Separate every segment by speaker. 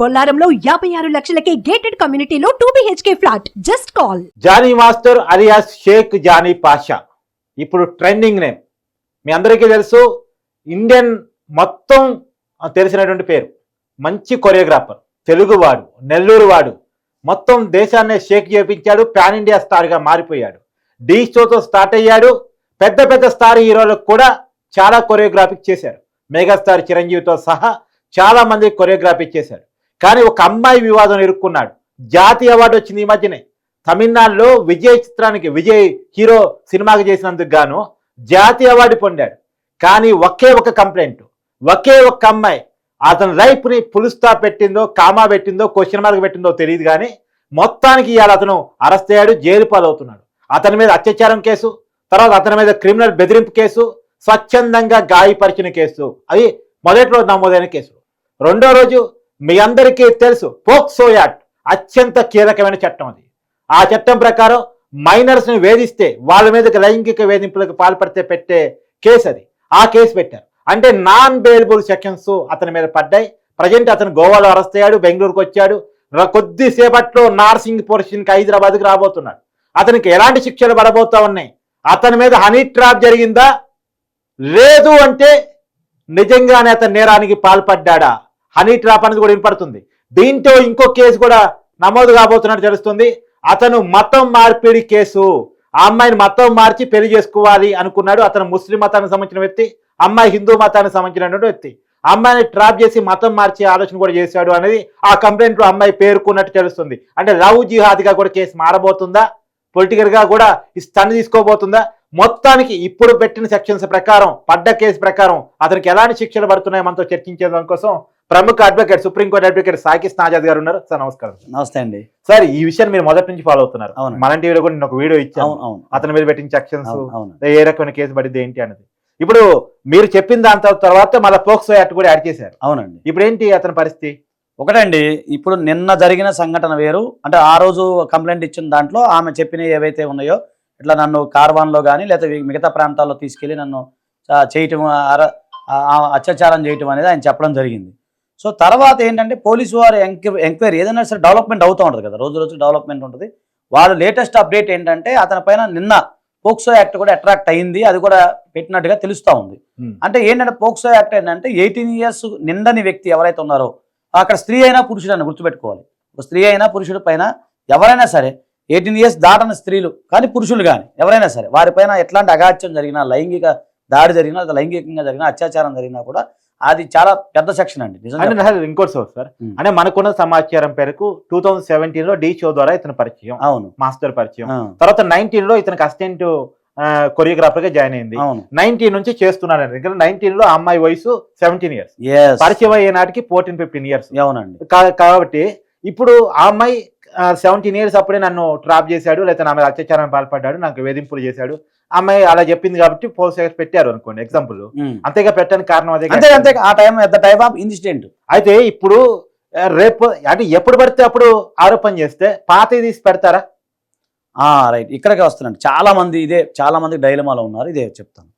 Speaker 1: బొల్లారంలో యాభై ఆరు లక్షలకే గేటెడ్ కమ్యూనిటీలో two BHK flat just call
Speaker 2: Jani master alias Shaik Jani Pasha. ఇప్పుడు ట్రెండింగ్ నేమ్ మీ అందరికీ తెలుసు ఇండియన్ మొత్తం తెలిసినటువంటి పేరు. మంచి కొరియోగ్రాఫర్ తెలుగువాడు నెల్లూరు వాడు మొత్తం దేశాన్ని షేక్ చేపించాడు పాన్ ఇండియా స్టార్గా మారిపోయాడు. డీ షోతో స్టార్ట్ అయ్యాడు. పెద్ద పెద్ద స్టార్ హీరోలకు కూడా చాలా కొరియోగ్రాఫిక్ చేశారు. మెగాస్టార్ చిరంజీవితో సహా చాలా మంది కొరియోగ్రాఫీ చేశారు. కానీ ఒక అమ్మాయి వివాదం ఇరుక్కున్నాడు జాతీయ అవార్డు వచ్చింది ఈ మధ్యనే. తమిళనాడులో విజయ్ చిత్రానికి విజయ్ హీరో సినిమాకి చేసినందుకు గాను జాతీయ అవార్డు పొందాడు. కానీ ఒకే ఒక కంప్లైంట్. ఒకే ఒక అమ్మాయి. అతని లైఫ్ని పులుస్తా పెట్టిందో కామా పెట్టిందో క్వశ్చన్ మార్క్ పెట్టిందో తెలియదు కానీ మొత్తానికి ఇవాళ అతను అరెస్ట్ అయ్యాడు జైలు పాలవుతున్నాడు. అతని మీద అత్యాచారం కేసు తర్వాత అతని మీద క్రిమినల్ బెదిరింపు కేసు స్వచ్ఛందంగా గాయపరిచిన కేసు. అది మొదటి రోజు నమోదైన కేసు. రెండో రోజు మీ అందరికీ తెలుసు పోక్సో యాక్ట్ అత్యంత కీలకమైన చట్టం అది. ఆ చట్టం ప్రకారం మైనర్స్ని వేధిస్తే వాళ్ళ మీదకి లైంగిక వేధింపులకు పాల్పడితే పెట్టే కేసు అది. ఆ కేసు పెట్టారు. అంటే నాన్ బెయిలబుల్ సెక్షన్స్ అతని మీద పడ్డాయి. ప్రజెంట్ అతను గోవాలో అరెస్ట్ అయ్యాడు బెంగళూరుకు వచ్చాడు. కొద్దిసేపట్లో నార్సింగ్ పోర్షన్కి హైదరాబాద్కి రాబోతున్నాడు. అతనికి ఎలాంటి శిక్షలు పడబోతా ఉన్నాయి? అతని మీద హనీ ట్రాప్ జరిగిందా? లేదు అంటే నిజంగానే అతని నేరానికి పాల్పడ్డా హనీ ట్రాప్ అనేది కూడా వినపడుతుంది. దీంతో ఇంకో కేసు కూడా నమోదు కాబోతున్నట్టు తెలుస్తుంది. అతను మతం మార్పిడి కేసు. ఆ అమ్మాయిని మతం మార్చి పెళ్ళి చేసుకోవాలి అనుకున్నాడు. అతను ముస్లిం మతానికి సంబంధించిన వ్యక్తి అమ్మాయి హిందూ మతానికి సంబంధించినటువంటి వ్యక్తి. అమ్మాయిని ట్రాప్ చేసి మతం మార్చే ఆలోచన కూడా చేశాడు అనేది ఆ కంప్లైంట్లో అమ్మాయి పేర్కొన్నట్టు తెలుస్తుంది. అంటే లవ్ జిహాద్గా కూడా కేసు మారబోతుందా? పొలిటికల్గా కూడా ఈ తీసుకోబోతుందా? మొత్తానికి ఇప్పుడు పెట్టిన సెక్షన్స్ ప్రకారం పడ్డ కేసు ప్రకారం అతనికి ఎలాంటి శిక్షలు పడుతున్నాయో మనతో చర్చించేదానికోసం ప్రముఖ అడ్వకేట్ సుప్రీంకోర్టు అడ్వకేట్ సాకిస్ నాజాద్ గారు ఉన్నారు. సార్ నమస్కారం.
Speaker 3: నమస్తే అండి.
Speaker 2: సార్ ఈ విషయాన్ని మీరు మొదటి నుంచి ఫాలో అవుతున్నారు. మన టీవీలో కూడా నేను ఒక వీడియో ఇచ్చాను.
Speaker 3: అవును అవును.
Speaker 2: అతని మీద పెట్టిన సెక్షన్స్ ఏ రకమైన కేసు పడింది ఏంటి అనేది ఇప్పుడు మీరు చెప్పిన దాని తర్వా- తర్వాత మళ్ళీ పోక్సో యాక్ట్ కూడా యాడ్ చేశారు.
Speaker 3: అవునండి.
Speaker 2: ఇప్పుడు ఏంటి అతని పరిస్థితి?
Speaker 3: ఒకటండి ఇప్పుడు నిన్న జరిగిన సంఘటన వేరు. అంటే ఆ రోజు కంప్లైంట్ ఇచ్చిన దాంట్లో ఆమె చెప్పినవి ఏవైతే ఉన్నాయో ఇట్లా నన్ను కార్వాన్లో కానీ లేదా మిగతా ప్రాంతాల్లో తీసుకెళ్ళి నన్ను చేయటం అత్యాచారం చేయటం అనేది ఆయన చెప్పడం జరిగింది. సో తర్వాత ఏంటంటే పోలీసు వారు ఎంక్వై ఎంక్వైరీ ఏదైనా సరే డెవలప్మెంట్ అవుతూ ఉంటుంది కదా రోజు రోజు డెవలప్మెంట్ ఉంటుంది. వాళ్ళు లేటెస్ట్ అప్డేట్ ఏంటంటే అతని పైన నిన్న పోక్సో యాక్ట్ కూడా అట్రాక్ట్ అయింది అది కూడా పెట్టినట్టుగా తెలుస్తూ ఉంది. అంటే ఏంటంటే పోక్సో యాక్ట్ ఏంటంటే ఎయిటీన్ ఇయర్స్ నిండని వ్యక్తి ఎవరైతే ఉన్నారో అక్కడ స్త్రీ అయినా పురుషుడు అని గుర్తుపెట్టుకోవాలి. ఒక స్త్రీ అయినా పురుషుడి పైన ఎవరైనా సరే ఎయిటీన్ ఇయర్స్ దాటని స్త్రీలు కానీ పురుషులు కానీ ఎవరైనా సరే వారిపైన ఎట్లాంటి అగాత్యం జరిగినా లైంగిక దాడి జరిగినా లైంగికంగా జరిగినా అత్యాచారం జరిగినా కూడా అది చాలా పెద్ద సెక్షన్ అండి నిజంగా
Speaker 2: ఇంకోటి సార్. సార్. అంటే మనకున్న సమాచారం పేరుకు టూ థౌసండ్ సెవెంటీన్లో డీ షో ద్వారా ఇతను పరిచయం
Speaker 3: అవును.
Speaker 2: మాస్టర్ పరిచయం. తర్వాత నైన్టీన్లో ఇతనికి అసిస్టెంట్ కొరియోగ్రాఫర్గా జాయిన్ అయింది. నైన్టీన్ నుంచి చేస్తున్నాడు ఇక్కడ నైన్టీన్లో అమ్మాయి వయసు సెవెంటీన్ ఇయర్స్. పరిచయం అయ్యే నాటికి ఫోర్టీన్ ఫిఫ్టీన్ ఇయర్స్
Speaker 3: అవునండి.
Speaker 2: కాబట్టి ఇప్పుడు ఆ అమ్మాయి సెవెంటీన్ ఇయర్స్ అప్పుడే నన్ను ట్రాప్ చేశాడు లేకపోతే నా మీద అత్యాచారం పాల్పడ్డాడు నాకు వేధింపులు చేశాడు. అమ్మాయి అలా చెప్పింది కాబట్టి పోలీస్ పెట్టారు అనుకోండి ఎగ్జాంపుల్. అంతేగా పెట్టడానికి కారణం అదే
Speaker 3: అంతే అంతే ఆ time at the time of incident
Speaker 2: అయితే ఇప్పుడు రేపు అంటే ఎప్పుడు పడితే అప్పుడు ఆరోపణ చేస్తే పాత తీసి పెడతారా?
Speaker 3: రైట్ ఇక్కడికి వస్తున్నాను. చాలా మంది ఇదే చాలా మంది డైలమాలో ఉన్నారు ఇదే చెప్తాను.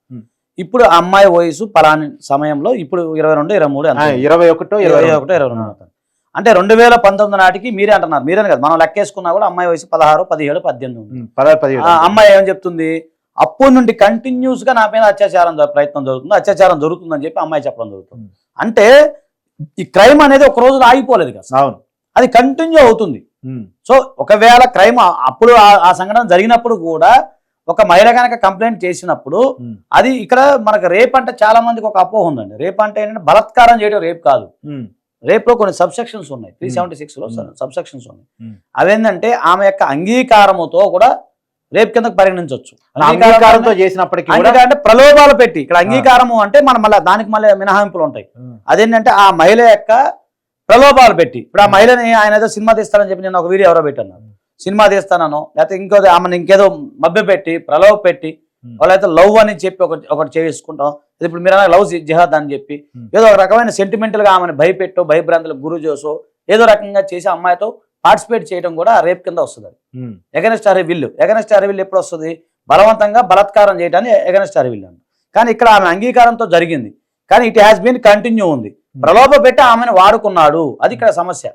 Speaker 3: ఇప్పుడు అమ్మాయి వయసు పలాని సమయంలో ఇప్పుడు ఇరవై రెండు ఇరవై మూడు
Speaker 2: ఇరవై ఒకటో ఇరవై
Speaker 3: ఒకటో ఇరవై రెండు. అంటే రెండు వేల పంతొమ్మిది నాటికి మీరే అంటున్నారు. మీరే కదా. మనం లెక్కేసుకున్నా కూడా అమ్మాయి వయసు పదహారు పదిహేడు పద్దెనిమిది
Speaker 2: పదహారు పదిహేడు
Speaker 3: అమ్మాయి ఏం చెప్తుంది? అప్పటి నుండి కంటిన్యూస్గా నా మీద అత్యాచారం ప్రయత్నం జరుగుతుంది. అత్యాచారం జరుగుతుందని చెప్పి అమ్మాయి చెప్పడం జరుగుతుంది. అంటే ఈ క్రైమ్ అనేది ఒక రోజు ఆగిపోలేదు కదా.
Speaker 2: అవును.
Speaker 3: అది కంటిన్యూ అవుతుంది. సో ఒకవేళ క్రైమ్ అప్పుడు ఆ- సంఘటన జరిగినప్పుడు కూడా ఒక మహిళ కనుక కంప్లైంట్ చేసినప్పుడు అది ఇక్కడ మనకు రేప్ అంటే చాలా మందికి ఒక అపోహ ఉందండి. రేప్ అంటే ఏంటంటే బలత్కారం చేయడం రేప్ కాదు.
Speaker 2: ఉమ్,
Speaker 3: రేప్లో కొన్ని సబ్సెక్షన్స్ ఉన్నాయి. త్రీ సెవెంటీ సిక్స్లో
Speaker 2: Hmm.
Speaker 3: సబ్సెక్షన్స్ ఉన్నాయి. అవేంటంటే ఆమె యొక్క అంగీకారముతో కూడా రేప్ కిందకు పరిగణించవచ్చు.
Speaker 2: అంగీకారంతో చేసినప్పటికీ
Speaker 3: అంటే ప్రలోభాలు పెట్టి ఇక్కడ అంగీకారము అంటే మనం మళ్ళీ దానికి మళ్ళీ మినహాయింపులు ఉంటాయి. అదేంటంటే ఆ మహిళ యొక్క ప్రలోభాలు పెట్టి ఇప్పుడు ఆ మహిళని ఆయన ఏదో సినిమా తీస్తానని చెప్పి నేను ఒక వీడియో ఎవరో పెట్టాను. సినిమా తీస్తానో లేకపోతే ఇంకో ఆమెను ఇంకేదో మభ్య పెట్టి ప్రలోభ పెట్టి. వాళ్ళైతే లవ్ అని చెప్పి ఒకటి ఒకటి చేసుకుంటాం ఇప్పుడు మీరు లవ్ జిహాద్ అని చెప్పి
Speaker 2: Hmm.
Speaker 3: ఏదో ఒక రకమైన sentimental గా ఆమెను భయపెట్టో భయభ్రాంతులకు గురి చేసో ఏదో రకంగా చేసి అమ్మాయితో పార్టిసిపేట్ చేయడం కూడా రేప్ కింద వస్తుంది
Speaker 2: ఉమ్,
Speaker 3: ఎగనెస్ట్ అరే విల్లు ఎగనెస్ట్ అరే విల్లు ఎప్పుడు వస్తుంది? బలవంతంగా బలాత్కారం చేయడానికి ఎగనెస్ట్ అరే విల్లు కానీ ఇక్కడ ఆమె అంగీకారంతో జరిగింది. కానీ ఇట్ హ్యాస్ బీన్ కంటిన్యూ ఉంది. ప్రలోభ పెట్టి ఆమెను వాడుకున్నాడు. అది ఇక్కడ సమస్య.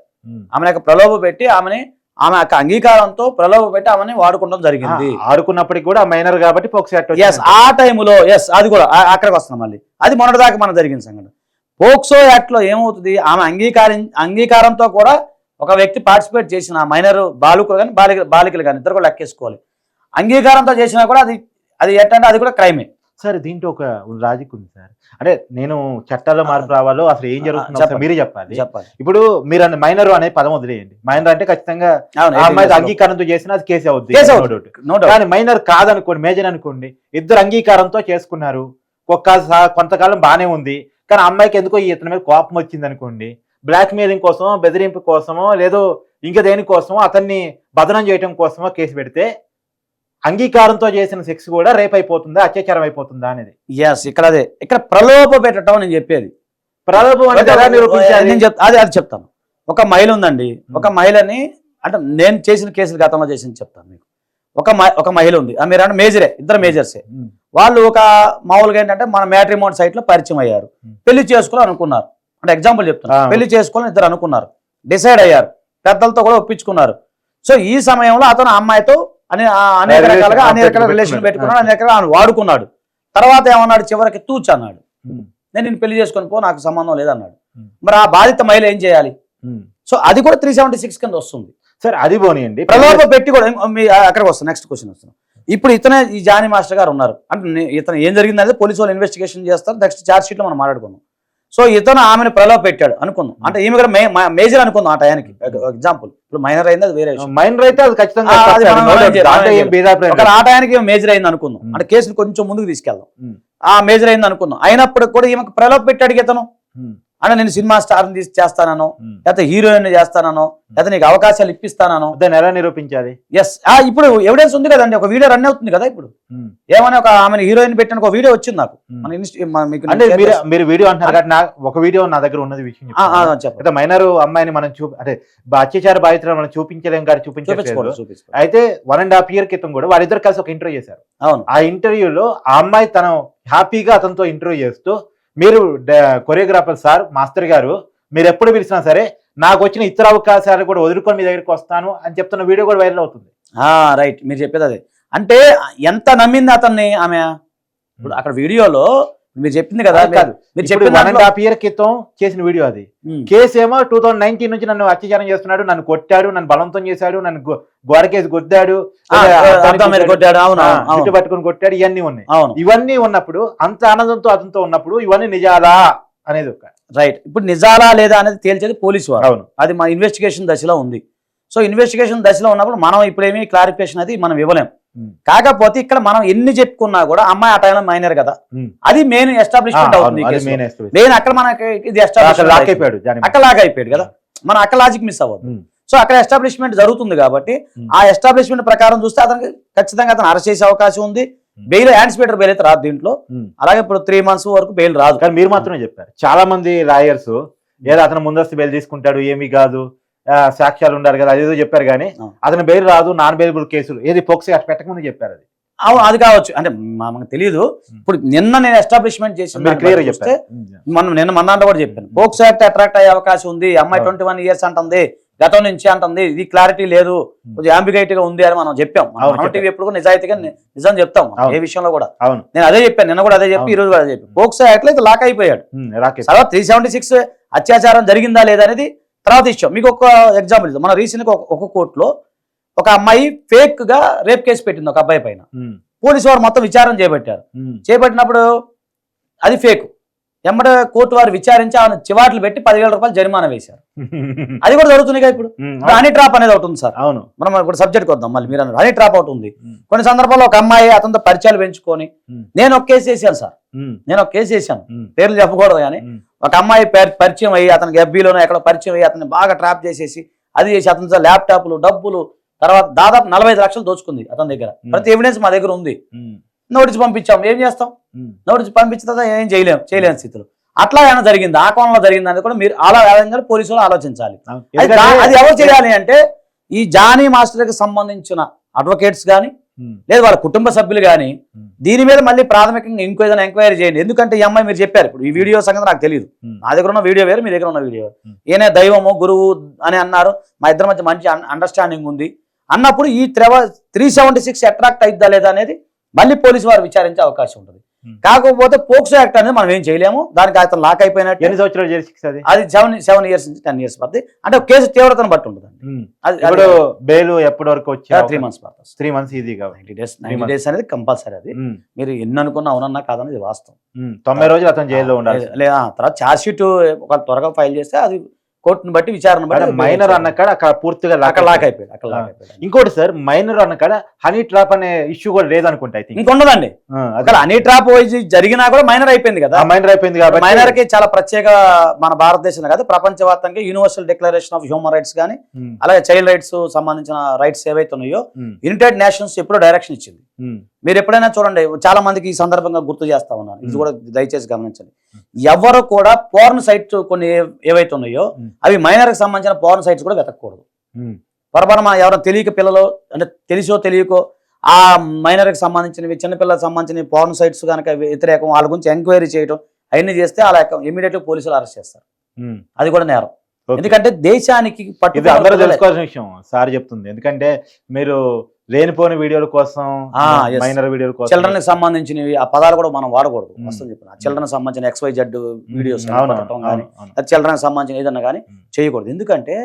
Speaker 3: ఆమె యొక్క ప్రలోభ పెట్టి ఆమెని ఆమె యొక్క అంగీకారంతో ప్రలోభ పెట్టి ఆమెని వాడుకోవడం జరిగింది.
Speaker 2: ఆడుకున్నప్పటికి కూడా మైనర్ కాబట్టి పోక్స్ యాక్ట్
Speaker 3: ఎస్ ఆ టైంలో ఎస్ అది కూడా అక్కడికి వస్తున్నాం మళ్ళీ. అది మొన్నటిదాకా మన జరిగిన సంఘటన. పోక్సో యాక్ట్లో ఏమవుతుంది? ఆమె అంగీకారం అంగీకారంతో కూడా ఒక వ్యక్తి పార్టిసిపేట్ చేసిన మైనర్ బాలికలు కానీ బాలిక బాలికలు కానీ ఇద్దరు కూడా లెక్కేసుకోవాలి. అంగీకారంతో చేసినా కూడా అది అది ఏంటంటే అది కూడా క్రైమే.
Speaker 2: సార్ దీంట్లో ఒక లాజిక్ ఉంది సార్. అంటే నేను చట్టాల్లో మార్పు రావాలో అసలు ఏం జరుగుతుందో. మీరే చెప్పాలి.
Speaker 3: చెప్పాలి
Speaker 2: ఇప్పుడు మీరు అన్న మైనర్ అనే పదం వదిలేయండి. మైనర్ అంటే ఖచ్చితంగా అమ్మాయి
Speaker 3: 18 years
Speaker 2: అంగీకారంతో చేసినా అది కేసు అవుద్ది. కానీ మైనర్ కాదనుకోండి మేజర్ అనుకోండి ఇద్దరు అంగీకారంతో చేసుకున్నారు. ఒక్క కొంతకాలం బానే ఉంది. కానీ అమ్మాయికి ఎందుకో ఈ ఇతని మీద కోపం వచ్చింది అనుకోండి. బ్లాక్ మెయిలింగ్ కోసమో బెదిరింపు కోసమో లేదో ఇంకా దేనికోసమో అతన్ని బదనం చేయడం కోసమో కేసు పెడితే అంగీకారంతో చేసిన సెక్స్ కూడా రేప్ అయిపోతుందా అత్యాచారం అయిపోతుందా అనేది.
Speaker 3: ఎస్ ఇక్కడ అదే. ఇక్కడ ప్రలోభ పెట్టడం నేను చెప్పేది.
Speaker 2: ప్రలోభం అనేది ఎలా నిరూపించాలి?
Speaker 3: నేను చెప్ అదే అది చెప్తాను. ఒక మహిళ ఉందండి. ఒక మహిళని అంటే నేను చేసిన కేసులు గతంలో చేసింది చెప్తాను మీకు. ఒక ఒక మహిళ ఉంది. ఆ మీరు అంటే మేజరే ఇద్దరు మేజర్సే. వాళ్ళు ఒక మామూలుగా ఏంటంటే మన మ్యాట్రిమోన్ సైట్లో పరిచయం అయ్యారు. పెళ్ళి చేసుకోవాలని అనుకున్నారు. అంటే ఎగ్జాంపుల్ చెప్తున్నా.
Speaker 2: ఆ.
Speaker 3: పెళ్ళి చేసుకోవాలని ఇద్దరు అనుకున్నారు. డిసైడ్ అయ్యారు. పెద్దలతో కూడా ఒప్పించుకున్నారు. సో ఈ సమయంలో అతను అమ్మాయితో అని అనేక రకాలుగా అనేక రకాల. రిలేషన్ పెట్టుకున్నాడు అనేక రకాల ఆయన వాడుకున్నాడు. తర్వాత ఏమన్నాడు? చివరికి తూచ్ అన్నాడు.
Speaker 2: ఉమ్,
Speaker 3: నేను నిన్ను పెళ్ళి చేసుకొని పో నాకు సంబంధం లేదన్నాడు.
Speaker 2: Hmm.
Speaker 3: మరి ఆ బాధిత మహిళ ఏం చేయాలి?
Speaker 2: ఉమ్.
Speaker 3: సో అది కూడా త్రీ సెవెంటీ సిక్స్ కింద వస్తుంది.
Speaker 2: సరే అది పోనీయండి.
Speaker 3: ప్రలోభ పెట్టి కూడా మీ అక్కడికి వస్తాను నెక్స్ట్ క్వశ్చన్ వస్తాను ఇప్పుడు ఇతనే ఈ జానీ మాస్టర్ గారు ఉన్నారు. అంటే ఇతను ఏం జరిగింది అనేది పోలీసు వాళ్ళు ఇన్వెస్టిగేషన్ చేస్తారు. నెక్స్ట్ చార్జ్ షీట్లో మనం మాట్లాడుకుందాం. సో ఇతను ఆమెను ప్రలోభ పెట్టాడు అనుకుందాం. అంటే ఈమె కూడా మేజర్ అనుకుందాం ఆ టయానికి. ఎగ్జాంపుల్ ఇప్పుడు మైనర్ అయింది అది వేరే.
Speaker 2: మైనర్ అయితే అది ఖచ్చితంగా
Speaker 3: ఆ, టయానికి మేజర్ అయింది అనుకుందాం.
Speaker 2: Hmm.
Speaker 3: అంటే కేసును కొంచెం ముందుకు తీసుకెళ్దాం.
Speaker 2: Hmm.
Speaker 3: ఆ మేజర్ అయింది అనుకుందాం. అయినప్పుడు కూడా ఈమెకు ప్రలోభ పెట్టాడు ఇతను అంటే నేను సినిమా స్టార్ని తీసి చేస్తానో. లేకపోతే హీరోయిన్ చేస్తానో లేకపోతే నీకు అవకాశాలు ఇప్పిస్తానో
Speaker 2: దాన్ని ఎలా నిరూపించాలి.
Speaker 3: ఎస్ ఇప్పుడు ఎవిడెన్స్ ఉంది కదండి ఒక వీడియో రన్ అవుతుంది కదా ఇప్పుడు. ఏమని ఒక ఆమెను హీరోయిన్ పెట్టిన ఒక వీడియో వచ్చింది నాకు. మీకు
Speaker 2: మీరు వీడియో అంటున్నారు కాబట్టి ఒక వీడియో నా దగ్గర ఉన్నది విషయం మైనర్ అమ్మాయిని మనం చూ అంటే అత్యాచార బాధితులు మనం చూపించలేం కానీ చూపించలేదు అయితే వన్ అండ్ హాఫ్ ఇయర్ క్రితం కూడా వాళ్ళిద్దరు కలిసి ఒక ఇంటర్వ్యూ చేశారు.
Speaker 3: అవును.
Speaker 2: ఆ ఇంటర్వ్యూలో ఆ అమ్మాయి తను హ్యాపీగా అతనితో ఇంటర్వ్యూ చేస్తూ మీరు కొరియోగ్రాఫర్ సార్ మాస్టర్ గారు మీరు ఎప్పుడు పిలిచినా సరే నాకు వచ్చిన ఇతర అవకాశాలు కూడా వదులుకొని మీ దగ్గరికి వస్తాను అని చెప్తున్న వీడియో కూడా వైరల్ అవుతుంది.
Speaker 3: రైట్. మీరు చెప్పేది అదే. అంటే ఎంత నమ్మింది అతన్ని ఆమె? ఇప్పుడు అక్కడ వీడియోలో మీరు చెప్పింది కదా
Speaker 2: కాదు.
Speaker 3: మీరు చెప్పిన
Speaker 2: వన్ అండ్ హాఫ్ ఇయర్ క్రితం చేసిన వీడియో అది. కేసు ఏమో టూ థౌసండ్ నైన్టీన్ నుంచి నన్ను అత్యాచారం చేస్తున్నాడు నన్ను కొట్టాడు నన్ను బలవంతం చేశాడు నన్ను గో- గోడకేసి గుద్దాడు
Speaker 3: ఆ,
Speaker 2: లేదా అద్దానికి
Speaker 3: అద్దం మీద
Speaker 2: గుద్దాడు,
Speaker 3: కొట్టాడు
Speaker 2: జుట్టు పట్టుకొని కొట్టాడు ఇవన్నీ ఉన్నాయి.
Speaker 3: అవును.
Speaker 2: ఇవన్నీ ఉన్నప్పుడు అంత ఆనందంతో అతనితో ఉన్నప్పుడు ఇవన్నీ నిజాలా అనేది ఒక
Speaker 3: రైట్ ఇప్పుడు నిజాలా లేదా అనేది తేల్చేది పోలీసు వారు.
Speaker 2: అవును.
Speaker 3: అది మన ఇన్వెస్టిగేషన్ దశలో ఉంది. సో ఇన్వెస్టిగేషన్ దశలో ఉన్నప్పుడు మనం ఇప్పుడేమీ క్లారిఫికేషన్ అది మనం ఇవ్వలేం.
Speaker 2: ఉమ్.
Speaker 3: కాకపోతే ఇక్కడ మనం ఎన్ని చెప్పుకున్నా కూడా అమ్మాయి ఆ టైంలో మైనర్ కదా. అది మెయిన్ ఎస్టాబ్లిష్మెంట్ అవుతుంది. మెయిన్ అక్కడ మనకి ఇది ఎస్టాబ్లిష్మెంట్ అక్కడ లాగ్ అయిపోయాడు కదా. మన అక్కడ లాజిక్ మిస్ అవ్వదు. సో అక్కడ ఎస్టాబ్లిష్మెంట్ జరుగుతుంది కాబట్టి. ఆ ఎస్టాబ్లిష్మెంట్ ప్రకారం చూస్తే అతనికి ఖచ్చితంగా అతను అరెస్ట్ చేసే అవకాశం ఉంది. బెయిల్ యాంటిసిపేటర్ బెయిల్ అయితే రాదు దీంట్లో. అలాగే ఇప్పుడు త్రీ మంత్స్ వరకు బెయిల్ రాదు.
Speaker 2: కానీ మీరు మాత్రమే చెప్పారు. చాలా మంది లాయర్స్ ఏదో అతను ముందస్తు బెయిల్ తీసుకుంటాడు ఏమీ కాదు. సాక్ష్యాలు ఉండాలి కదా అదేదో చెప్పారు కానీ. అతను బెయిల్ రాదు నాన్ బెయిలబుల్ కేసులు. ఏది పోక్సీ అట్లా పెట్టకముందు చెప్పారు అది.
Speaker 3: అవును అది కావచ్చు. అంటే మనకు తెలియదు ఇప్పుడు నిన్న నేను ఎస్టాబ్లిష్మెంట్ చేసిన దాన్ని
Speaker 2: క్లియర్ చెప్పారు
Speaker 3: మనం నిన్న మన దాంట్లో కూడా చెప్పాను. పోక్సో యాక్ట్ అట్రాక్ట్ అయ్యే అవకాశం ఉంది. అమ్మాయి. ట్వంటీ వన్ ఇయర్స్ అంటుంది. గతం నుంచి అంటుంది. ఇది క్లారిటీ లేదు. కొంచెం ambiguity గా ఉంది అని మనం చెప్పాం. టీవీ ఎప్పుడు కూడా నిజాయితీగా నిజం చెప్తాం. ఏ విషయంలో కూడా. నేను అదే చెప్పాను. నిన్న కూడా అదే చెప్పి. ఈ రోజు కూడా అదే చెప్పి పోక్సో యాక్ట్లో లాక్ అయిపోయాడు. తర్వాత త్రీ సెవెంటీ సిక్స్ అత్యాచారం జరిగిందా లేదా అనేది తర్వాత ఇచ్చాం. మీకు ఒక ఎగ్జాంపుల్ ఇద్దాం. మన రీసెంట్గా ఒక- కోర్టులో ఒక అమ్మాయి ఫేక్గా రేప్ కేసు పెట్టింది ఒక అబ్బాయి పైన. పోలీసు వారు మొత్తం విచారణ చేపట్టారు. చేపట్టినప్పుడు అది ఫేక్ ఎమ్మట కోర్టు వారు విచారించి ఆమెను చివాట్లు పెట్టి పదివేల రూపాయలు జరిమానా వేశారు. అది కూడా జరుగుతుంది కదా ఇప్పుడు హనీ ట్రాప్ అనేది ఒకటి ఉంది సార్.
Speaker 2: అవును.
Speaker 3: మనం ఇప్పుడు సబ్జెక్ట్ వద్దాం మళ్ళీ మీరు అన్నారు. హనీ ట్రాప్ ఒకటి ఉంది. కొన్ని సందర్భాల్లో ఒక అమ్మాయి అతనితో పరిచయాలు పెంచుకొని నేను ఒక కేసు వేసాను సార్. నేను ఒక కేసు వేసాను పేర్లు చెప్పకూడదు కానీ ఒక అమ్మాయి పరి- పరిచయం అయ్యి అతనికి ఎఫ్బీలోనో ఎక్కడో పరిచయం అయ్యి అతన్ని బాగా ట్రాప్ చేసేసి అది చేసి అతని ల్యాప్టాప్లు డబ్బులు తర్వాత దాదాపు నలభై లక్షలు దోచుకుంది అతని దగ్గర. ప్రతి ఎవిడెన్స్ మా దగ్గర ఉంది. నోటీస్ పంపించాం. ఏం చేస్తాం. నోటీస్ పంపించిన తర్వాత ఏం చేయలేం చేయలేని స్థితిలో. అట్లా ఏమైనా జరిగింది? ఆ కోణంలో జరిగింది అనేది కూడా మీరు అలా విధంగా పోలీసులు ఆలోచించాలి. అది ఎవరు చేయాలి అంటే ఈ జానీ మాస్టర్కి సంబంధించిన అడ్వకేట్స్ కానీ లేదు వాళ్ళ కుటుంబ సభ్యులు కానీ
Speaker 2: ఉమ్,
Speaker 3: దీని మీద మళ్ళీ ప్రాథమికంగా ఇంకో ఏదైనా ఎంక్వైరీ చేయండి. ఎందుకంటే ఈ అమ్మాయి మీరు చెప్పారు. ఇప్పుడు ఈ వీడియో సంగతి నాకు తెలియదు
Speaker 2: ఉమ్,
Speaker 3: నా దగ్గర ఉన్న వీడియో వేరు మీ దగ్గర ఉన్న వీడియో.
Speaker 2: Hmm.
Speaker 3: ఈయన దైవము గురువు అని అన్నారు. మా ఇద్దరి మధ్య మంచి అండర్స్టాండింగ్ ఉంది. అన్నప్పుడు ఈ త్రెవ త్రీ సెవెంటీ సిక్స్ అట్రాక్ట్ అయిద్దా లేదా అనేది మళ్ళీ పోలీసు వారు విచారించే అవకాశం ఉంటుంది.
Speaker 2: Hmm.
Speaker 3: కాకపోతే పోక్సో యాక్ట్ అనేది మనం ఏం చేయలేము. దానికి అతను లాక్ అయిపోయినట్టు.
Speaker 2: ఎన్ని సంవత్సరాలు జైలు శిక్ష అది?
Speaker 3: అది సెవెన్ సెవెన్ ఇయర్స్ నుంచి టెన్ ఇయర్స్ పడుతుంది. అంటే కేసు తీవ్రతను బట్టి ఉంటుంది అది
Speaker 2: ఇప్పుడు బెయిల్ ఎప్పటి వరకు వచ్చే
Speaker 3: త్రీ మంత్స్ పడుతుంది.
Speaker 2: త్రీ మంత్స్ ఈజీగా
Speaker 3: నైన్టీ డేస్ నైన్టీ. డేస్ అనేది కంపల్సరీ అది. మీరు ఎన్ని అనుకున్నా అవునన్నా కాదని ఇది వాస్తవం.
Speaker 2: తొంభై రోజులు అతను జైల్లో ఉండాలి.
Speaker 3: లే- లే- ఆ, తర్వాత ఛార్జ్ షీట్ ఒక త్వరగా ఫైల్ చేస్తే అది కోర్టును బట్టి విచారణ బట్టి
Speaker 2: మైనర్ అన్న కాడ అక్కడ పూర్తిగా
Speaker 3: అక్కడ లాక్
Speaker 2: అయిపోయింది.
Speaker 3: అయిపోయాడు అక్కడ లాక్ అయిపోయాడు.
Speaker 2: ఇంకోటి సార్ మైనర్ అన్న కాడ హనీ ట్రాప్ అనే ఇష్యూ కూడా లేదనుకుంటా
Speaker 3: ఇంకొండదండి. అక్కడ అనీ ట్రాప్ జరిగినా కూడా మైనర్ అయిపోయింది కదా.
Speaker 2: మైనర్ అయిపోయింది కాబట్టి
Speaker 3: మైనర్కి చాలా ప్రత్యేక మన భారతదేశంలో కాదు ప్రపంచవ్యాప్తంగా universal declaration of human rights కానీ అలాగే చైల్డ్ రైట్స్ సంబంధించిన రైట్స్ ఏవైతే ఉన్నాయో యునైటెడ్ నేషన్స్ ఎప్పుడో డైరెక్షన్ ఇచ్చింది. మీరు ఎప్పుడైనా చూడండి చాలా మందికి ఈ సందర్భంగా గుర్తు చేస్తా ఉన్నాను ఇది. కూడా దయచేసి గమనించండి ఎవరు కూడా పోర్న్ సైట్స్ కొన్ని ఏవైతే ఉన్నాయో. అవి మైనర్కి సంబంధించిన పోర్న్ సైట్స్ కూడా వెతకూడదు పొరపాటు మన ఎవరైనా తెలియక పిల్లలు అంటే తెలిసో తెలియకో ఆ మైనర్కి సంబంధించినవి చిన్నపిల్లలకు సంబంధించిన పోర్న్ సైట్స్ కనుక వ్యతిరేకం వాళ్ళ గురించి ఎంక్వైరీ చేయడం అవన్నీ చేస్తే అలా ఇమీడియట్ పోలీసులు అరెస్ట్ చేస్తారు. అది కూడా నేరం. ఎందుకంటే దేశానికి పట్టుకున్న
Speaker 2: అందరూ. తెలుసుకోవాల్సిన విషయం సార్ చెప్తుంది ఎందుకంటే మీరు లేనిపోని వీడియోల కోసం. మైనర్ వీడియోల కోసం.
Speaker 3: చిల్డ్రన్కి సంబంధించినవి ఆ పదాలు కూడా మనం వాడకూడదు. వస్తుంది చెప్పిన చిల్డ్రన్ సంబంధించిన ఎక్స్ వై జెడ్ వీడియోస్ కానీ చిల్డ్రన్ సంబంధించిన ఏదన్నా కానీ. చేయకూడదు. ఎందుకంటే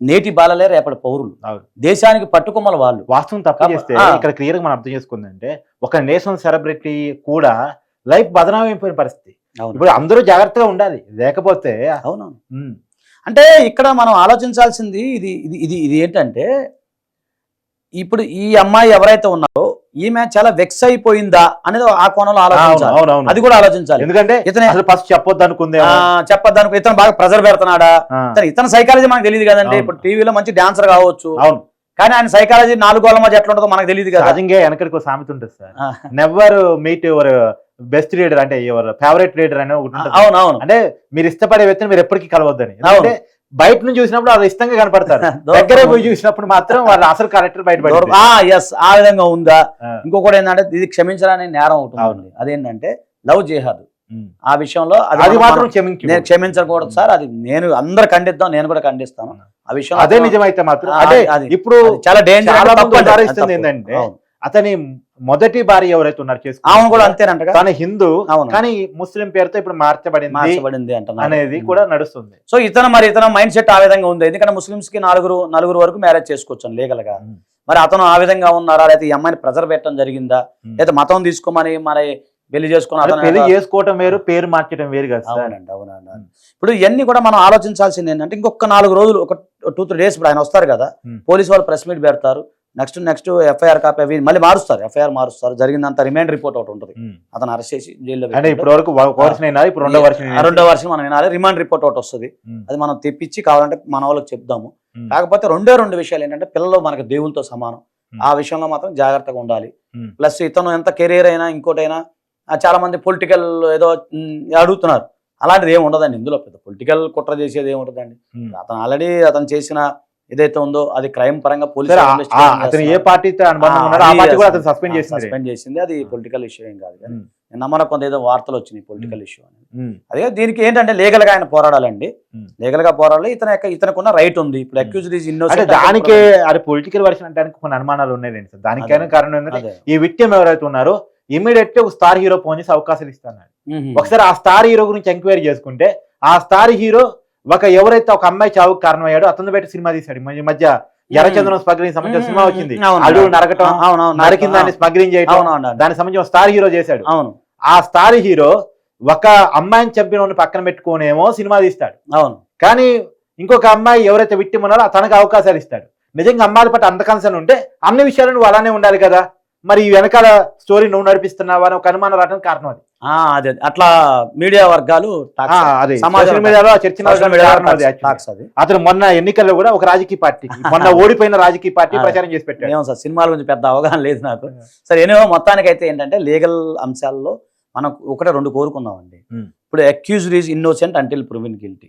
Speaker 3: నేటి బాలలే రేపటి పౌరులు. దేశానికి పట్టుకొమ్మల వాళ్ళు.
Speaker 2: వాస్తవం తప్పు చేస్తే. ఇక్కడ క్లియర్గా మనం అర్థం చేసుకుందంటే ఒక నేషనల్ సెలబ్రిటీ కూడా లైఫ్ బదనామైపోయిన పరిస్థితి. ఇప్పుడు అందరూ జాగ్రత్తగా ఉండాలి. లేకపోతే
Speaker 3: అవునవును. అంటే ఇక్కడ మనం ఆలోచించాల్సింది ఇది ఇది ఇది ఇది ఏంటంటే ఇప్పుడు ఈ అమ్మాయి ఎవరైతే ఉన్నారో ఈమె చాలా వెక్స్ అయిపోయిందా అనేది ఆ కోణంలో ఆలోచించాలి. అది కూడా ఆలోచించాలి.
Speaker 2: ఎందుకంటే
Speaker 3: ఇతనే
Speaker 2: అసలు ఫస్ట్ చెప్పొద్దు అనుకుందే
Speaker 3: ఆ, చెప్పొద్దానికి ఇతను బాగా ప్రెజర్ పెడుతున్నాడా? ఇతను ఇతను సైకాలజీ మనకు తెలియదు కదండి. ఇప్పుడు టీవీలో మంచి డాన్సర్ కావచ్చు.
Speaker 2: అవును.
Speaker 3: కానీ ఆయన సైకాలజీ నాలుగు వాళ్ళ మధ్య ఎట్లా ఉంటుందో మనకు తెలియదు కదా.
Speaker 2: సహజంగా వెనకడికి ఒక సామెత ఉంటుంది sir. Never meet your best leader అంటే యువర్ ఫేవరెట్ లీడర్ అనే ఒకటి ఉంటుంది.
Speaker 3: అవును అవును.
Speaker 2: అంటే మీరు ఇష్టపడే వ్యక్తిని మీరు ఎప్పటికీ కలవద్దని. అంటే బయట నుంచి చూసినప్పుడు వాళ్ళు ఇష్టంగా కనపడతారు. దగ్గర పోయి చూసినప్పుడు మాత్రం వాళ్ళ అసలు క్యారెక్టర్
Speaker 3: ఆ ఎస్ ఆ విధంగా ఉందా. ఇంకొకటి ఏంటంటే ఇది క్షమించడానికి నేరం అవుతుంది. అదేంటంటే లవ్ జిహాద్. ఆ విషయంలో అది
Speaker 2: అది మాత్రం
Speaker 3: నేను క్షమించకూడదు సార్. అది నేను అందరు ఖండిద్దాం నేను కూడా ఖండిస్తాను. ఆ విషయం
Speaker 2: అదే నిజమైతే మాత్రం.
Speaker 3: అది-
Speaker 2: ఇప్పుడు
Speaker 3: అది చాలా డేంజర్ అది.
Speaker 2: ఏంటంటే. అతని మొదటి భార్య ఎవరైతే ఉన్నారు చేసుకున్నారు
Speaker 3: కూడా అంతేనంటగా?
Speaker 2: తన హిందూ
Speaker 3: అవును.
Speaker 2: కానీ ముస్లిం పేరుతో ఇప్పుడు మార్చబడింది
Speaker 3: మార్చబడింది అంటున్నారు.
Speaker 2: అనేది కూడా నడుస్తుంది.
Speaker 3: సో ఇతను మరి ఇతను మైండ్ సెట్ ఆ విధంగా ఉంది. ఎందుకంటే ముస్లిమ్స్కి నలుగురు నలుగురు వరకు మ్యారేజ్ చేసుకోవచ్చు
Speaker 2: లీగల్గా.
Speaker 3: మరి అతను ఆ విధంగా ఉన్నారా? లేకపోతే ఈ అమ్మాయిని ప్రెజర్ పెట్టడం జరిగిందా. లేదా మతం తీసుకోమని మరి పెళ్ళి చేసుకుని
Speaker 2: అంటే పెళ్ళి చేసుకోవటం వేరు పేరు మార్చడం వేరు కదా
Speaker 3: అవునండి అవునండి. అవును. ఇప్పుడు ఇవన్నీ కూడా మనం ఆలోచించాల్సింది ఏంటంటే ఇంకొక నాలుగు రోజులు ఒక టూ త్రీ డేస్ ఇప్పుడు ఆయన వస్తారు కదా. పోలీసు వాళ్ళు ప్రెస్ మీట్ పెడతారు. నెక్స్ట్ నెక్స్ట్ ఎఫ్ఐఆర్ కాపీ అవి మళ్ళీ మారుస్తారు ఎఫ్ఐఆర్ మారుస్తారు జరిగిందంత రిమైండ్ రిపోర్ట్ ఒకటి ఉంటుంది
Speaker 2: ఉమ్.
Speaker 3: అతను అరెస్ట్ చేసి జైల్లో.
Speaker 2: ఇప్పటి వరకు ఇప్పుడు రెండో వర్షన్
Speaker 3: ఆ రెండో వర్షం మనం వినాలి రిమాండ్ రిపోర్ట్ ఒకటి వస్తుంది
Speaker 2: ఉమ్.
Speaker 3: అది మనం తెప్పించి కావాలంటే మన వాళ్ళకి చెప్దాము
Speaker 2: ఉమ్.
Speaker 3: కాకపోతే రెండే రెండు విషయాలు ఏంటంటే పిల్లలు మనకు దేవులతో సమానం
Speaker 2: Hmm.
Speaker 3: ఆ విషయంలో మాత్రం జాగ్రత్తగా ఉండాలి
Speaker 2: Hmm.
Speaker 3: ప్లస్ ఇతను ఎంత కెరీర్ అయినా ఇంకోటైనా చాలా మంది పొలిటికల్ ఏదో అడుగుతున్నారు అలాంటిది ఏమి ఉండదండి ఇందులో పెద్ద పొలిటికల్ కుట్ర చేసేది ఏమి ఉండదండి. అతను ఆల్రెడీ అతను చేసిన ఏదైతే ఉందో అది క్రైమ్ పరంగా పోలీసు
Speaker 2: అతను ఏ పార్టీతో అనుబంధం ఉన్నారో ఆ పార్టీ కూడా అతను సస్పెండ్ చేసింది
Speaker 3: సస్పెండ్ చేసింది. అది పొలిటికల్ ఇష్యూ ఏం కాదు కానీ. నిన్న మన కొంత ఏదో వార్తలు వచ్చినాయి పొలిటికల్ ఇష్యూ అని. అదే దీనికి ఏంటంటే లీగల్గా ఆయన పోరాడాలండి. లీగల్గా పోరాడాలి. ఇతను ఇతనుకున్న రైట్ ఉంది. ఇప్పుడు. అక్యూజ్డ్ ఈజ్ ఇన్నోసెంట్
Speaker 2: దానికే అది పొలిటికల్ వర్షన్ అంటే కొన్ని అనుమానాలు ఉన్నాయండి సార్. దానికైనా. కారణం ఏంటంటే ఈ విక్టిమ్ ఎవరైతే ఉన్నారో ఇమీడియట్ ఒక స్టార్ హీరో ఫోన్ చేసి అవకాశాలు ఇస్తాను ఒకసారి ఆ స్టార్ హీరో గురించి ఎంక్వైరీ చేసుకుంటే ఆ స్టార్ హీరో ఒక ఎవరైతే ఒక అమ్మాయి చావుకు కారణమయ్యాడో అతను పెట్టి సినిమా తీశాడు. ఈ మధ్య ఎర్రచంద్రం స్మగ్లింగ్ సంబంధించిన సినిమా వచ్చింది. అల్లుడు నరకటం నరికిన దాన్ని స్మగ్లింగ్ చేయటం
Speaker 3: అవును
Speaker 2: దానికి సంబంధించిన స్టార్ హీరో చేశాడు.
Speaker 3: అవును.
Speaker 2: ఆ స్టార్ హీరో ఒక అమ్మాయిని చంపిన పక్కన పెట్టుకోనేమో సినిమా తీస్తాడు.
Speaker 3: అవును.
Speaker 2: కానీ ఇంకొక అమ్మాయి ఎవరైతే విక్టిమ్ ఉన్నారో తనకు అవకాశాలు ఇస్తాడు. నిజంగా అమ్మాయిల పట్ల అంత కన్సర్న్ ఉంటే అన్ని విషయాలు నువ్వు అలానే ఉండాలి కదా. మరి ఈ వెనకాల స్టోరీ నువ్వు నడిపిస్తున్నావా అని ఒక అనుమానం రావడానికి కారణం అది.
Speaker 3: అదే అట్లా మీడియా వర్గాలు
Speaker 2: అదే.
Speaker 3: సమాజం
Speaker 2: మీడియాలో అతను మొన్న ఎన్నికల్లో కూడా ఒక రాజకీయ పార్టీ మొన్న ఓడిపోయిన రాజకీయ పార్టీ. ప్రచారం చేసి పెట్టాడు.
Speaker 3: ఏమో సార్ సినిమాల గురించి పెద్ద అవగాహన లేదు నాకు. సరే ఏమో మొత్తానికి అయితే ఏంటంటే లీగల్ అంశాల్లో మనం ఒకటే రెండు కోరుకున్నామండి. ఇప్పుడు accused is innocent until proven guilty.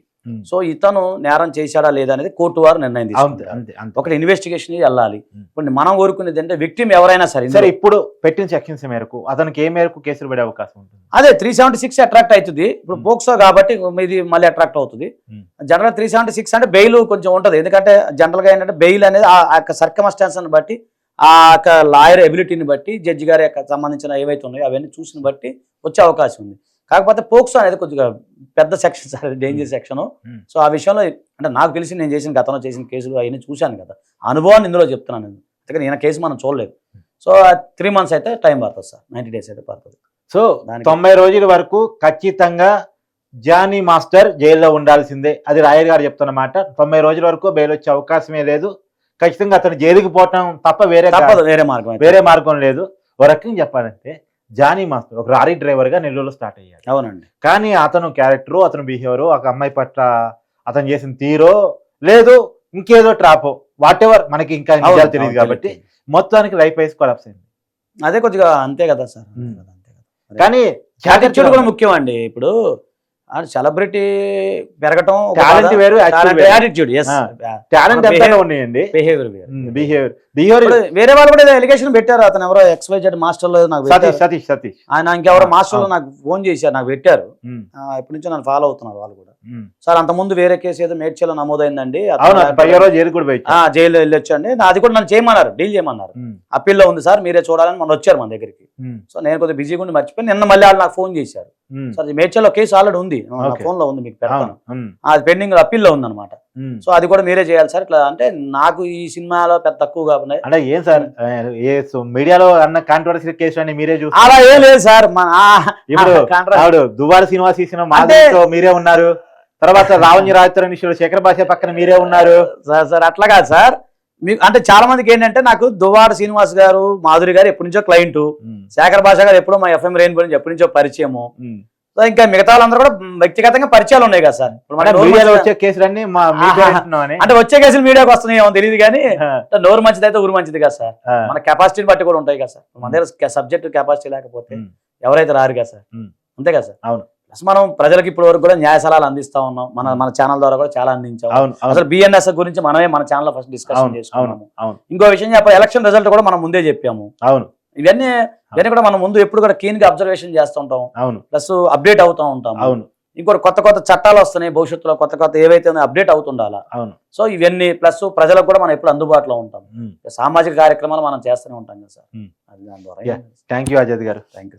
Speaker 3: So ఇతను నేరం చేశాడా లేదా అనేది కోర్టు వారు నిర్ణయం
Speaker 2: అంతే
Speaker 3: తీసుకుంటారు. ఒకటి ఇన్వెస్టిగేషన్ వెళ్ళాలి.
Speaker 2: ఉమ్.
Speaker 3: ఇప్పుడు మనం కోరుకునేది అంటే విక్టిమ్ ఎవరైనా సరే
Speaker 2: సరే ఇప్పుడు పెట్టిన సెక్షన్స్ మేరకు అతనికి ఏ మేరకు కేసులు పడే అవకాశం ఉంటుంది?
Speaker 3: అదే త్రీ సెవెంటీ సిక్స్ అట్రాక్ట్ అవుతుంది. ఇప్పుడు
Speaker 2: ఉమ్.
Speaker 3: పోక్సో కాబట్టి ఇది మళ్ళీ అట్రాక్ట్ అవుతుంది.
Speaker 2: Um.
Speaker 3: General three seventy six అంటే బెయిల్ కొంచెం ఉంటుంది. ఎందుకంటే జనరల్గా ఏంటంటే బెయిల్ అనేది ఆ యొక్క సర్కమస్టాన్స్ బట్టి ఆ యొక్క లాయర్ ఎబిలిటీని బట్టి జడ్జి గారి యొక్క సంబంధించిన ఏవైతే ఉన్నాయో అవన్నీ చూసిన బట్టి వచ్చే అవకాశం ఉంది. కాకపోతే పోక్సో అనేది కొద్దిగా పెద్ద section sir danger section
Speaker 2: um.
Speaker 3: So ఆ విషయంలో అంటే నాకు తెలిసి నేను చేసిన గతంలో చేసిన కేసులు అవన్నీ చూశాను కదా. అనుభవాన్ని ఇందులో చెప్తున్నాను నేను. అందుకని ఈయన కేసు మనం చూడలేదు. సో త్రీ మంత్స్ అయితే టైం పడుతుంది సార్. నైంటీ డేస్ అయితే పడుతుంది.
Speaker 2: సో తొంభై రోజుల వరకు ఖచ్చితంగా జానీ మాస్టర్ జైల్లో ఉండాల్సిందే. అది రాయర్ గారు చెప్తున్న మాట. తొంభై రోజుల వరకు బెయిల్ వచ్చే అవకాశమే లేదు. ఖచ్చితంగా అతను జైలుకి పోవటం తప్ప వేరే
Speaker 3: వేరే మార్గం.
Speaker 2: వేరే మార్గం లేదు. ఒక రకంగా చెప్పాలంటే జానీ మాస్టర్ ఒక లారీ డ్రైవర్గా నెల్లూరులో స్టార్ట్ అయ్యాడు
Speaker 3: అవునండి
Speaker 2: కానీ అతను క్యారెక్టరు అతను బిహేవియర్ ఒక అమ్మాయి పట్ల అతను చేసిన తీరో లేదు ఇంకేదో ట్రాపో వాట్ ఎవర్ మనకి ఇంకా నిజాలు తెలియదు కాబట్టి. మొత్తానికి లైఫ్ వైస్ కొలాప్స్ అయింది
Speaker 3: అదే కొద్దిగా అంతే కదా సార్ అంతే. కదా.
Speaker 2: కానీ
Speaker 3: యాటిట్యూడ్ కూడా ముఖ్యం అండి ఇప్పుడు సెలబ్రిటీ పెరగటం
Speaker 2: టాలెంట్ వేరు
Speaker 3: యాటిట్యూడ్
Speaker 2: టాలెంట్ ఎంత ఉన్నాయండి.
Speaker 3: బిహేవియర్ వేరు.
Speaker 2: బిహేవియర్ బిహేవియర్
Speaker 3: వేరే వాళ్ళు కూడా ఎలిగేషన్ పెట్టారు. అతను ఎవరో ఎక్స్వైజెడ్ మాస్టర్లో నాకు
Speaker 2: సతీష్. సతీష్ సతీష్.
Speaker 3: ఆయన ఇంకెవరో
Speaker 2: మాస్టర్లో.
Speaker 3: నాకు ఫోన్ చేశారు నాకు పెట్టారు. ఇప్పటి నుంచి నన్ను ఫాలో అవుతున్నారు వాళ్ళు కూడా. సార్ అంత ముందు వేరే కేసు ఏదో మేడ్చలో నమోదైందండి.
Speaker 2: జైలు
Speaker 3: వెళ్ళొచ్చండి. అది కూడా నన్ను చేయమన్నారు డీల్ చేయమన్నారు. అప్పీల్లో ఉంది సార్ మీరే చూడాలని మన వచ్చారు మన దగ్గరికి. సో నేను కొద్దిగా బిజీగా ఉండి మర్చిపోయి నిన్న మళ్ళీ వాళ్ళు నాకు ఫోన్ చేశారు. సార్ ఈ మేడ్చల్లో కేసు ఆల్రెడీ ఉంది. ఫోన్లో ఉంది మీకు పెడతాను. అది పెండింగ్ అప్పీల్లో ఉంది అనమాట. సో అది కూడా మీరే చేయాలి సార్. ఇట్లా అంటే నాకు ఈ సినిమాలో పెద్ద తక్కువ కాబట్టి
Speaker 2: అంటే ఏం సార్? ఏ సో మీడియాలో అన్న కాంట్రవర్సీ కేసు అని మీరే చూస్తారు
Speaker 3: అలా ఏం లేదు సార్. మన
Speaker 2: ఇప్పుడు శ్రీనివాస్ తీసిన మీరే ఉన్నారు. తర్వాత రావణ్య నిషుడు శేఖర్ భాష పక్కన మీరే ఉన్నారు.
Speaker 3: సార్ సార్ అట్లా కాదు సార్. మీకు అంటే చాలా మందికి ఏంటంటే నాకు దువ్వాడ శ్రీనివాస్ గారు మాధురి గారు ఎప్పటి నుంచో క్లయింట్ శేఖర్ భాష గారు ఎప్పుడో మా ఎఫ్ఎం రెయిన్బో నుంచి ఎప్పటి నుంచో పరిచయము. సో ఇంకా మిగతా వాళ్ళందరూ కూడా వ్యక్తిగతంగా పరిచయాలు ఉన్నాయి కదా సార్.
Speaker 2: వచ్చే కేసులన్నీ
Speaker 3: అంటే వచ్చే కేసులు మీడియాకి వస్తున్నాయి ఏమో తెలియదు కానీ నోరు మంచిది అయితే ఊరు మంచిది కదా సార్. మన కెపాసిటీని బట్టి కూడా ఉంటాయి కదా సార్. మన దగ్గర సబ్జెక్ట్ కెపాసిటీ లేకపోతే ఎవరైతే రారు కదా సార్. అంతే కదా సార్.
Speaker 2: అవును.
Speaker 3: ప్లస్ మనం ప్రజలకు ఇప్పటి వరకు కూడా న్యాయ సలహాలు అందిస్తా ఉన్నాం. మన మన ఛానల్ ద్వారా కూడా చాలా అందించాం. అసలు బిఎన్ఎస్ గురించి మనమే మన ఛానల్ ఫస్ట్ డిస్కషన్ చేసుకున్నాము. ఇంకో విషయం చెప్ప ఎలక్షన్ రిజల్ట్ కూడా మనం ముందే చెప్పాము.
Speaker 2: అవును.
Speaker 3: ఇవన్నీ ఇవన్నీ కూడా మనం ముందు ఎప్పుడు కూడా keen గా అబ్జర్వేషన్ చేస్తుంటాం
Speaker 2: అవును.
Speaker 3: ప్లస్ అప్డేట్ అవుతూ ఉంటాం.
Speaker 2: అవును.
Speaker 3: ఇంకోటి కొత్త కొత్త చట్టాలు వస్తున్నాయి భవిష్యత్తులో కొత్త కొత్త ఏవైతే ఉన్నాయో అప్డేట్ అవుతుండాలా?
Speaker 2: అవును.
Speaker 3: సో ఇవన్నీ ప్లస్ ప్రజలకు కూడా మనం ఎప్పుడు అందుబాటులో ఉంటాం.
Speaker 2: ఉమ్.
Speaker 3: సామాజిక కార్యక్రమాలు మనం చేస్తూనే ఉంటాం కదా సార్. అది దాని ద్వారా.
Speaker 2: థ్యాంక్ యూ అజయ్ గారు.
Speaker 3: థ్యాంక్